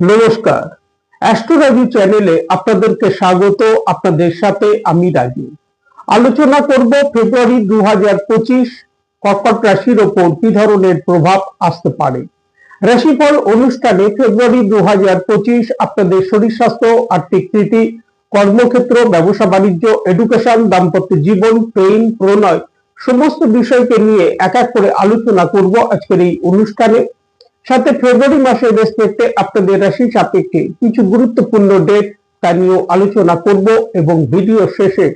নমস্কার। অ্যাস্ট্রোলজি চ্যানেলে আপনাদেরকে স্বাগত। আপনাদের সাথে আমি রাজু। আলোচনা করব ফেব্রুয়ারি দু হাজার পঁচিশ কর্কট রাশির ওপর কি ধরনের প্রভাব আসতে পারে। রাশিফল অনুষ্ঠানে ফেব্রুয়ারি দু হাজার পঁচিশ আপনাদের শরীর স্বাস্থ্য, আর্থিক স্থিতি, কর্মক্ষেত্র, ব্যবসা, বাণিজ্য এডুকেশন দাম্পত্য জীবন, প্রেম, প্রণয়, সমস্ত বিষয়কে নিয়ে এক এক করে আলোচনা করব আজকের এই অনুষ্ঠানে। সাথে ফেব্রুয়ারি মাসের রেসপেক্টে আপনাদের রাশি সাপেক্ষে কিছু গুরুত্বপূর্ণ ডেট তা নিয়েও আলোচনা করব এবং ভিডিও শেষে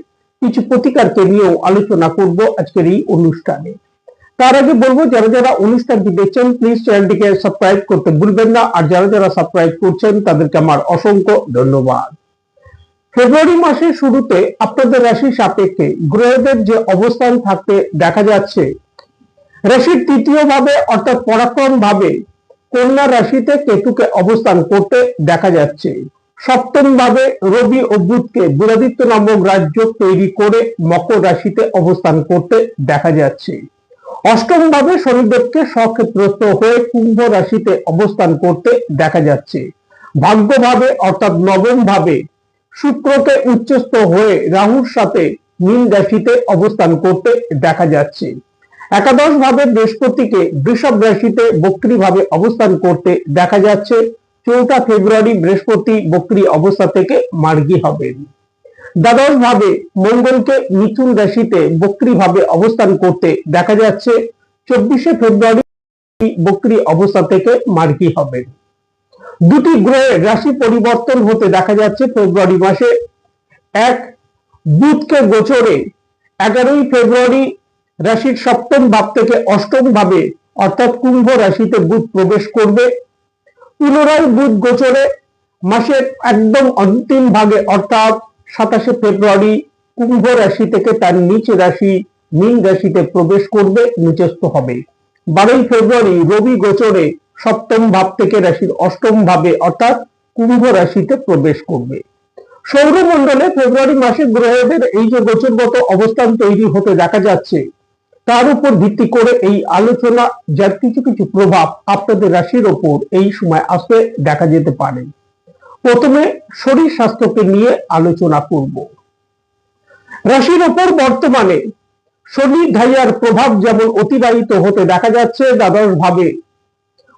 কিছু প্রতিকারকে নিয়েও আলোচনা করব আজকের এই অনুষ্ঠানে। তার আগে বলব, যারা যারা অনুষ্ঠানটি দেখছেন প্লিজ চ্যানেলটিকে সাবস্ক্রাইব করতে ভুলবেন না। আর যারা যারা সাবস্ক্রাইব করছেন, তাদেরকে আমার অসংখ্য ধন্যবাদ। ফেব্রুয়ারি মাসের শুরুতে আপনাদের রাশি সাপেক্ষে গ্রহদের যে অবস্থান থাকতে দেখা যাচ্ছে, রাশির তৃতীয় ভাবে অর্থাৎ পরাক্রম ভাবে কন্যা রাশিতে কেতুকে অবস্থান করতে দেখা যাচ্ছে। সপ্তম ভাবে রবি ও বুধকে বুধাদিত্য নামক রাজ্য তৈরি করে মকর রাশিতে অবস্থান করতে দেখা যাচ্ছে। অষ্টম ভাবে শনিদেবকে সক্ষেত্রস্থ হয়ে কুম্ভ রাশিতে অবস্থান করতে দেখা যাচ্ছে। ভাগ্যভাবে অর্থাৎ নবম ভাবে শুক্রকে উচ্চস্থ হয়ে রাহুর সাথে মীন রাশিতে অবস্থান করতে দেখা যাচ্ছে। একাদশ ভাবে বৃহস্পতিকে বৃষভ রাশিতে বক্রী ভাবে অবস্থান করতে দেখা যাচ্ছে, চৌঠা ফেব্রুয়ারি বৃহস্পতি বক্রী অবস্থা থেকে মার্গী হবেন। দ্বাদশ ভাবে মঙ্গলকে মিথুন রাশিতে বক্রী ভাবে অবস্থান করতে দেখা যাচ্ছে, চব্বিশে ফেব্রুয়ারি বক্রী অবস্থা থেকে মার্গী হবেন। দুটি গ্রহের রাশি পরিবর্তন হতে দেখা যাচ্ছে ফেব্রুয়ারি মাসে। এক, বুধকে গোচরে এগারোই ফেব্রুয়ারি রাশির সপ্তম ভাব থেকে অষ্টম ভাবে, অর্থাৎ কুম্ভ রাশিতে বুধ প্রবেশ করবে। পুনরায় বুধ গোচরে, মাসের একদম অন্তিম ভাগে, অর্থাৎ সাতাশে ফেব্রুয়ারি, কুম্ভ রাশি থেকে তার নিচ রাশি, মীন রাশিতে প্রবেশ করবে নিচস্থ হবে। বারোই ফেব্রুয়ারি, রবি গোচরে সপ্তম ভাব থেকে রাশির অষ্টম ভাবে, অর্থাৎ কুম্ভ রাশিতে প্রবেশ করবে। সৌরমণ্ডলে ফেব্রুয়ারি মাসে গ্রহদের এই যে গোচরগত অবস্থান তৈরি হতে দেখা যাচ্ছে তার উপর ভিত্তি করে এই আলোচনা যার কিছু কিছু প্রভাব আপনাদের রাশির ওপর এই সময় আসতে দেখা যেতে পারে। প্রথমে শরীর স্বাস্থ্যকে নিয়ে আলোচনা করব। রাশির ওপর বর্তমানে শনি ধাইয়ার প্রভাব যেমন অতিবাহিত হতে দেখা যাচ্ছে দ্বাদশ ভাবে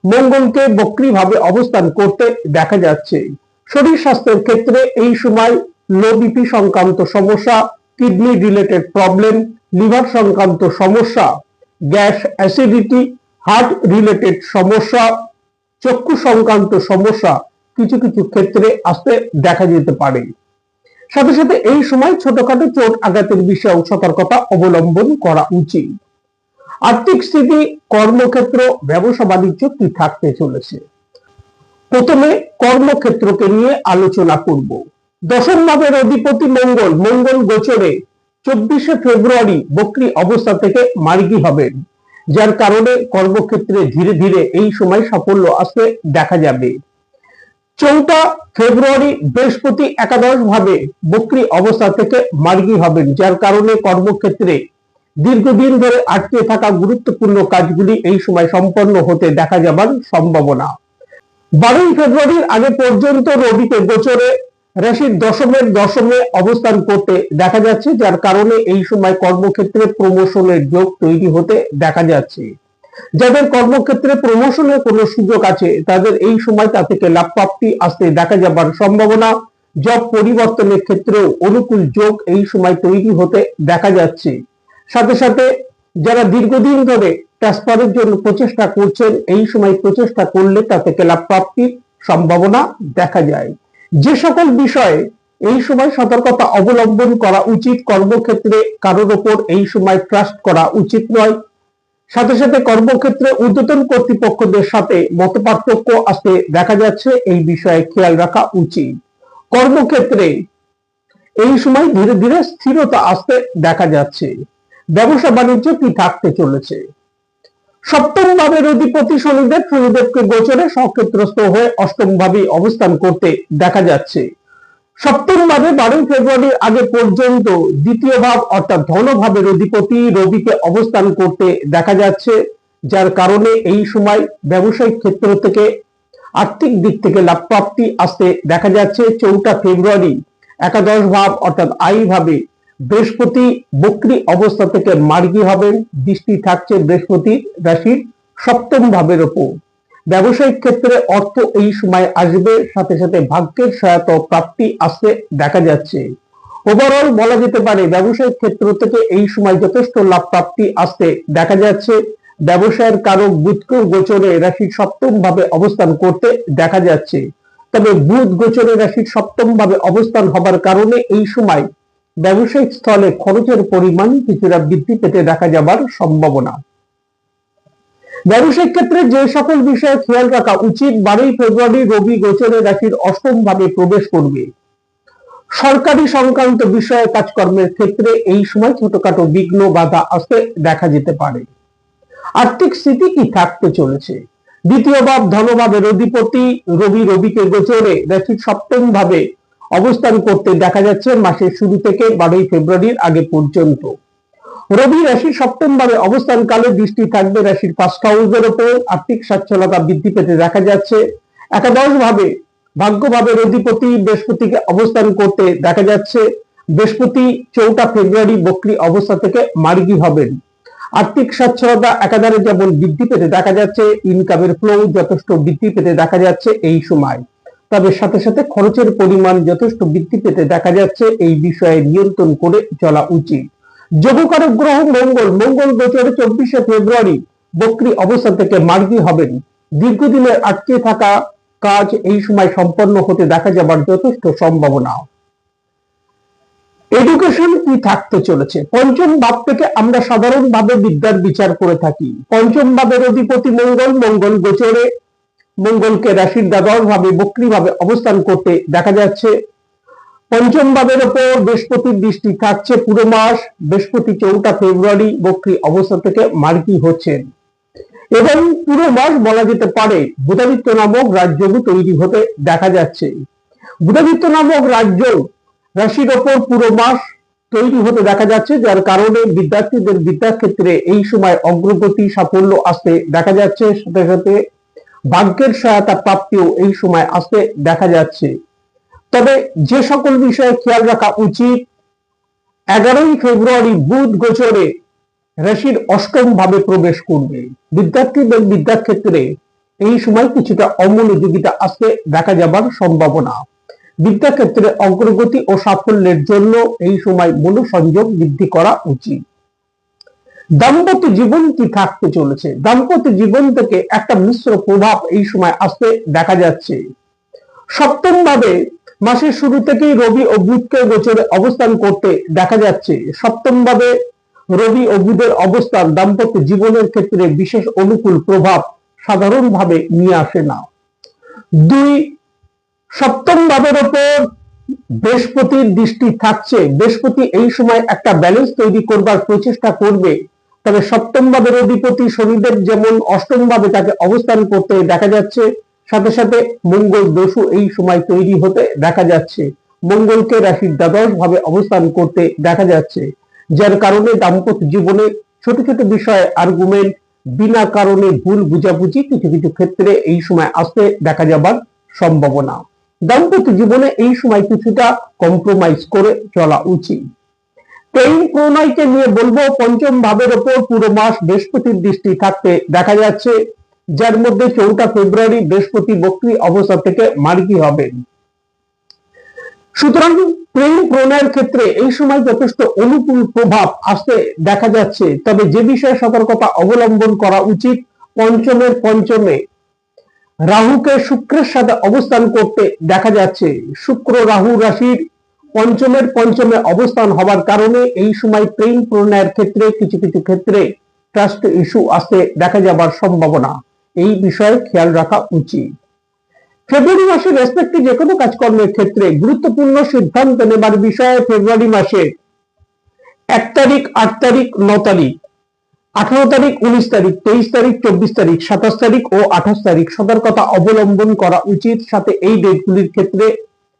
মঙ্গলকে বক্রী ভাবে অবস্থান করতে দেখা যাচ্ছে। শরীর স্বাস্থ্যের ক্ষেত্রে এই সময় লো বিপি সংক্রান্ত সমস্যা কিডনি রিলেটেড প্রবলেম লিভার সংক্রান্ত সমস্যা, গ্যাস অ্যাসিডিটি, হার্ট রিলেটেড সমস্যা, চক্ষু সংক্রান্ত সমস্যা, কিছু কিছু ক্ষেত্রে আসতে দেখা যেতে পারে। সাথে সাথে এই সময় ছোটখাটো চোট আঘাতের বিষয়েও সতর্কতা অবলম্বন করা উচিত। আর্থিক স্থিতি, কর্মক্ষেত্র, ব্যবসা বাণিজ্য কি থাকতে চলেছে? প্রথমে কর্মক্ষেত্রকে নিয়ে আলোচনা করব। দশম ভাবের অধিপতি মঙ্গল। মঙ্গল গোচরে চব্বিশে ফেব্রুয়ারি বকরি অবস্থা থেকে মার্গী হবেন, যার কারণে কর্মক্ষেত্রে ধীরে ধীরে এই সময় সাফল্য আসতে দেখা যাবে। চৌঠা ফেব্রুয়ারি বৃহস্পতি একাদশ ভাবে বকরি অবস্থা থেকে মার্গি হবেন, যার কারণে কর্মক্ষেত্রে দীর্ঘদিন ধরে আটকে থাকা গুরুত্বপূর্ণ কাজগুলি এই সময় সম্পন্ন হতে দেখা যাবার সম্ভাবনা। বারোই ফেব্রুয়ারির আগে পর্যন্ত রবিতে গোচরে রাশির দশমের দশমে অবস্থান করতে দেখা যাচ্ছে, যার কারণে এই সময় কর্মক্ষেত্রে প্রমোশনের যোগ তৈরি হতে দেখা যাচ্ছে। যাদের কর্মক্ষেত্রে প্রমোশনের কোনো সুযোগ আছে, তাদের এই সময় তা থেকে লাভ প্রাপ্তি আসতে দেখা যাবার সম্ভাবনা জব পরিবর্তনের ক্ষেত্রেও অনুকূল যোগ এই সময় তৈরি হতে দেখা যাচ্ছে। সাথে সাথে যারা দীর্ঘদিন ধরে ট্রান্সফারের জন্য প্রচেষ্টা করছেন, এই সময় প্রচেষ্টা করলে তা থেকে লাভ প্রাপ্তির সম্ভাবনা দেখা যায়। যে সকল বিষয়ে এই সময় সতর্কতা অবলম্বন করা উচিত, কর্মক্ষেত্রে কারোর ওপর এই সময় ট্রাস্ট করা উচিত নয়। সাথে সাথে কর্মক্ষেত্রে ঊর্ধ্বতন কর্তৃপক্ষদের সাথে মত পার্থক্য আসতে দেখা যাচ্ছে, এই বিষয়ে খেয়াল রাখা উচিত। কর্মক্ষেত্রে এই সময় ধীরে ধীরে স্থিরতা আসতে দেখা যাচ্ছে। ব্যবসা বাণিজ্য কি থাকতে চলেছে? সপ্তম ভাবের অধিপতি শনিদেব, শনিদেবকে গোচরে সক্ষেত্রস্থ হয়ে অষ্টম ভাবে অবস্থান করতে দেখা যাচ্ছে। সপ্তম ভাবে বারোই ফেব্রুয়ারির আগে পর্যন্ত দ্বিতীয় ভাব অর্থাৎ ধনভাবের অধিপতি রবিকে অবস্থান করতে দেখা যাচ্ছে, যার কারণে এই সময় ব্যবসায়িক ক্ষেত্র থেকে আর্থিক দিক থেকে লাভ প্রাপ্তি আসতে দেখা যাচ্ছে। চৌঠা ফেব্রুয়ারি একাদশ ভাব অর্থাৎ আই ভাবে বৃহস্পতি বক্রি অবস্থা থেকে মার্গী হবেন দৃষ্টি থাকছে বৃহস্পতি রাশির সপ্তম ভাবের ওপর। ব্যবসায়িক ক্ষেত্রে অর্থ এই সময় আসবে, সাথে সাথে ভাগ্যের সহায়তা প্রাপ্তি আসতে দেখা যাচ্ছে। ওভারঅল বলা যেতে পারে, ব্যবসায়িক ক্ষেত্র থেকে এই সময় যথেষ্ট লাভ প্রাপ্তি আসতে দেখা যাচ্ছে। ব্যবসায়ের কারক বুধকে গোচরে রাশির সপ্তম ভাবে অবস্থান করতে দেখা যাচ্ছে। তবে বুধ গোচরে রাশির সপ্তম ভাবে অবস্থান হবার কারণে এই সময় ব্যবসায়িক স্থলে খরচের পরিমাণ কিছুটা বৃদ্ধি পেতে দেখা যাবার সম্ভাবনা। ব্যবসায়িক ক্ষেত্রে যে সকল বিষয়ে খেয়াল রাখা উচিত, বারোই ফেব্রুয়ারি রবি গোচরে রাশির অষ্টম ভাবে প্রবেশ করবে। সরকারি সংক্রান্ত বিষয়ে কাজকর্মের ক্ষেত্রে এই সময় ছোটখাটো বিঘ্ন, বাধা আসতে দেখা যেতে পারে। আর্থিক স্থিতি কি থাকতে চলেছে? দ্বিতীয় ভাব, ধনভাবের অধিপতি রবি রবিকে গোচরে রাশির সপ্তম ভাবে অবস্থান করতে দেখা যাচ্ছে মাসের শুরু থেকে বারোই ফেব্রুয়ারির আগে পর্যন্ত। রবি রাশির সপ্তম ভাবে অবস্থান কালে দৃষ্টি থাকবে রাশির ফার্স্ট হাউসের ওপর। আর্থিক সচ্ছলতা বৃদ্ধি পেতে দেখা যাচ্ছে। একাদশ ভাবে ভাগ্যভাবের অধিপতি বৃহস্পতিকে অবস্থান করতে দেখা যাচ্ছে। বৃহস্পতি চৌঠা ফেব্রুয়ারি বক্রি অবস্থা থেকে মার্গী হবেন। আর্থিক সচ্ছলতা একাধারে যেমন বৃদ্ধি পেতে দেখা যাচ্ছে ইনকামের ফ্লো যথেষ্ট বৃদ্ধি পেতে দেখা যাচ্ছে এই সময়। তবে সাথে সাথে খরচের পরিমাণ যথেষ্ট বৃদ্ধি পেতে দেখা যাচ্ছে এই বিষয়ে নিয়ন্ত্রণ করে চলা উচিত। যোগকারক গ্রহ মঙ্গল মঙ্গল গোচরে চব্বিশে ফেব্রুয়ারি বক্রি অবস্থা থেকে মার্গী হবেন। দীর্ঘদিনের আটকে থাকা কাজ এই সময় সম্পন্ন হতে দেখা যাবার যথেষ্ট সম্ভাবনা। এডুকেশন কি থাকতে চলেছে। পঞ্চম ভাব থেকে আমরা সাধারণভাবে বিদ্যার বিচার করে থাকি। পঞ্চম ভাবের অধিপতি মঙ্গল মঙ্গল গোচরে মঙ্গলকে রাশির দ্বাদশ ভাবে বক্রি ভাবে অবস্থান করতে দেখা যাচ্ছে। পঞ্চম ভাবের ওপর বৃহস্পতির দৃষ্টি থাকছে পুরো মাস, বৃহস্পতি চৌঠা ফেব্রুয়ারি বক্রি অবস্থা থেকে মার্কি হচ্ছেন। এবং পুরো মাস বলা যেতে পারে বুধাদিত্য নামক রাজ্যও তৈরি হতে দেখা যাচ্ছে। বুধাদিত্য নামক রাজ্য রাশির ওপর পুরো মাস তৈরি হতে দেখা যাচ্ছে, যার কারণে বিদ্যার্থীদের বিদ্যাক্ষেত্রে এই সময় অগ্রগতি সাফল্য আসতে দেখা যাচ্ছে। সাথে সাথে ভাগ্যের সহায়তা প্রাপ্তিও এই সময় আসতে দেখা যাচ্ছে। তবে যে সকল বিষয়ে খেয়াল রাখা উচিত, এগারোই ফেব্রুয়ারি বুধ গোচরে রাশির অষ্টম ভাবে প্রবেশ করবে। বিদ্যার্থীদের বিদ্যাক্ষেত্রে এই সময় কিছুটা অমনোযোগিতা আসতে দেখা যাবার সম্ভাবনা। বিদ্যাক্ষেত্রে অগ্রগতি ও সাফল্যের জন্য এই সময় মনোসংযোগ বৃদ্ধি করা উচিত। দাম্পত্য জীবন কি থাকতে চলেছে? দাম্পত্য জীবন থেকে একটা মিশ্র প্রভাব এই সময় আসতে দেখা যাচ্ছে। সপ্তম ভাবে মাসের শুরু থেকেই রবি ও বুধকে গোচরে অবস্থান করতে দেখা যাচ্ছে। সপ্তম ভাবে রবি ও বুধের অবস্থান দাম্পত্য জীবনের ক্ষেত্রে বিশেষ অনুকূল প্রভাব সাধারণভাবে নিয়ে আসে না। দুই, সপ্তম ভাবের ওপর বৃহস্পতির দৃষ্টি থাকছে। বৃহস্পতি এই সময় একটা ব্যালেন্স তৈরি করবার প্রচেষ্টা করবে। তবে সপ্তম ভাবের অধিপতি শনিদেব যেমন অষ্টম ভাবে তাকে অবস্থান করতে দেখা যাচ্ছে, সাথে সাথে মঙ্গল দোষও এই সময় তৈরি হতে দেখা যাচ্ছে। মঙ্গলকে রাশির দ্বাদশ ভাবে অবস্থান করতে দেখা যাচ্ছে, যার কারণে দাম্পত্য জীবনে ছোট ছোট বিষয়ে আর্গুমেন্ট বিনা কারণে ভুল বুঝাবুঝি কিছু কিছু ক্ষেত্রে এই সময় আসতে দেখা যাবার সম্ভাবনা। দাম্পত্য জীবনে এই সময় কিছুটা কম্প্রোমাইজ করে চলা উচিত। প্রেম প্রণয়কে নিয়ে বলব, পঞ্চম ভাবের ওপর পুরো মাস বৃহস্পতির দৃষ্টি থাকতে দেখা যাচ্ছে। যার মধ্যে চৌঠা ফেব্রুয়ারি বৃহস্পতি বক্রি অবস্থা থেকে মার্গী হবেন। সুতরাং প্রেম প্রণয়ের ক্ষেত্রে এই সময় যথেষ্ট অনুকূল প্রভাব আসতে দেখা যাচ্ছে। তবে যে বিষয়ে সতর্কতা অবলম্বন করা উচিত, পঞ্চমের পঞ্চমে। রাহুকে শুক্রের সাথে অবস্থান করতে দেখা যাচ্ছে। শুক্র রাহু রাশির পঞ্চমের পঞ্চমে অবস্থান হবার কারণে এই সময় প্রেম প্রণয়ের ক্ষেত্রে, কিছু কিছু ক্ষেত্রে ট্রাস্ট ইস্যু আসতে দেখা যাবার সম্ভাবনা। এই বিষয়ে খেয়াল রাখা উচিত। ফেব্রুয়ারি মাসের রেসপেক্টে যে কোনো কাজকর্মের ক্ষেত্রে গুরুত্বপূর্ণ সিদ্ধান্ত নেবার বিষয়ে ফেব্রুয়ারি মাসে এক তারিখ, আট তারিখ, ন তারিখ, আঠারো তারিখ, উনিশ তারিখ, তেইশ তারিখ, চব্বিশ তারিখ, সাতাশ তারিখ ও আঠাশ তারিখ। সতর্কতা অবলম্বন করা উচিত। সাথে এই ডেটগুলির ক্ষেত্রে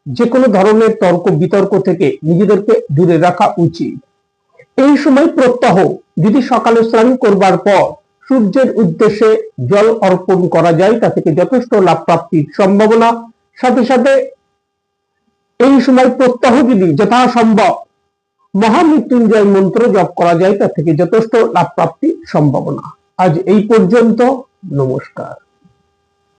যে কোনো ধরনের তর্ক, বিতর্ক থেকে নিজেদেরকে দূরে রাখা উচিত। এই সময় প্রত্যাহ, যদি সকালে স্নান করবার পর সূর্যের উদ্দেশ্যে জল অর্পণ করা যায়, তা থেকে যথেষ্ট লাভ প্রাপ্তির সম্ভাবনা। সাথে সাথে এই সময় প্রত্যাহ যদি যথাসম্ভব মহামৃত্যুঞ্জয় মন্ত্র জপ করা যায়, তা থেকে যথেষ্ট লাভ প্রাপ্তির সম্ভাবনা। আজ এই পর্যন্ত, নমস্কার।